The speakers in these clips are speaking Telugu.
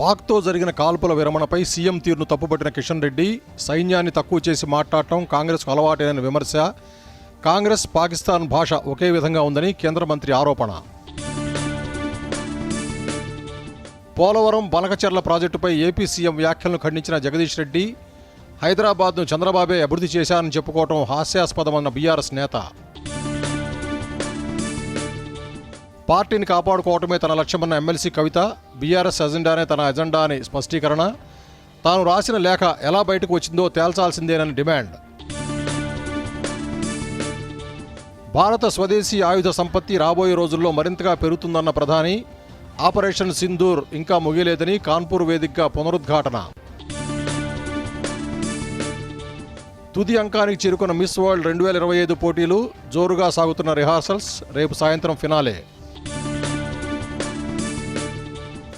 పాక్తో జరిగిన కాల్పుల విరమణపై సీఎం తీరును తప్పుపట్టిన కిషన్ రెడ్డి సైన్యాన్ని తక్కువ చేసి మాట్లాడటం కాంగ్రెస్కు అలవాటైన విమర్శ. కాంగ్రెస్ పాకిస్తాన్ భాష ఒకే విధంగా ఉందని కేంద్ర మంత్రి ఆరోపణ. పోలవరం బనకచెర్ల ప్రాజెక్టుపై ఏపీ సీఎం వ్యాఖ్యలను ఖండించిన జగదీష్ రెడ్డి హైదరాబాద్ను చంద్రబాబే అభివృద్ధి చేశారని చెప్పుకోవటం హాస్యాస్పదమన్న బీఆర్ఎస్ నేత. పార్టీని కాపాడుకోవటమే తన లక్ష్యమన్న ఎమ్మెల్సీ కవిత బీఆర్ఎస్ అజెండానే తన ఎజెండా అని స్పష్టీకరణ. తాను రాసిన లేఖ ఎలా బయటకు వచ్చిందో తేల్చాల్సిందేనని డిమాండ్. భారత స్వదేశీ ఆయుధ సంపత్తి రాబోయే రోజుల్లో మరింతగా పెరుగుతుందన్న ప్రధాని ఆపరేషన్ సింధూర్ ఇంకా ముగియలేదని కాన్పూర్ వేదికగా పునరుద్ఘాటన. తుది అంకానికి చేరుకున్న మిస్ వరల్డ్ రెండు వేల ఇరవై ఐదు పోటీలు జోరుగా సాగుతున్న రిహార్సల్స్ రేపు సాయంత్రం ఫినాలే.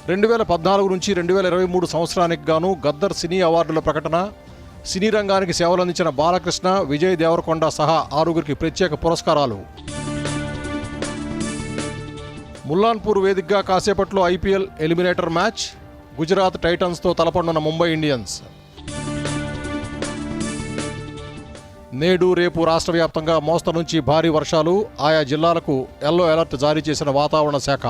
రెండు వేల పద్నాలుగు నుంచి రెండు వేల ఇరవై మూడు సంవత్సరానికి గాను గద్దర్ సినీ అవార్డుల ప్రకటన సినీ రంగానికి సేవలందించిన బాలకృష్ణ విజయ్ దేవరకొండ సహా ఆరుగురికి ప్రత్యేక పురస్కారాలు. ముల్లాన్పూర్ వేదికగా కాసేపట్లో ఐపీఎల్ ఎలిమినేటర్ మ్యాచ్ గుజరాత్ టైటన్స్తో తలపడనున్న ముంబై ఇండియన్స్. నేడు రేపు రాష్ట్ర వ్యాప్తంగా మోస్తరు నుంచి భారీ వర్షాలు ఆయా జిల్లాలకు ఎల్లో అలర్ట్ జారీ చేసిన వాతావరణ శాఖ.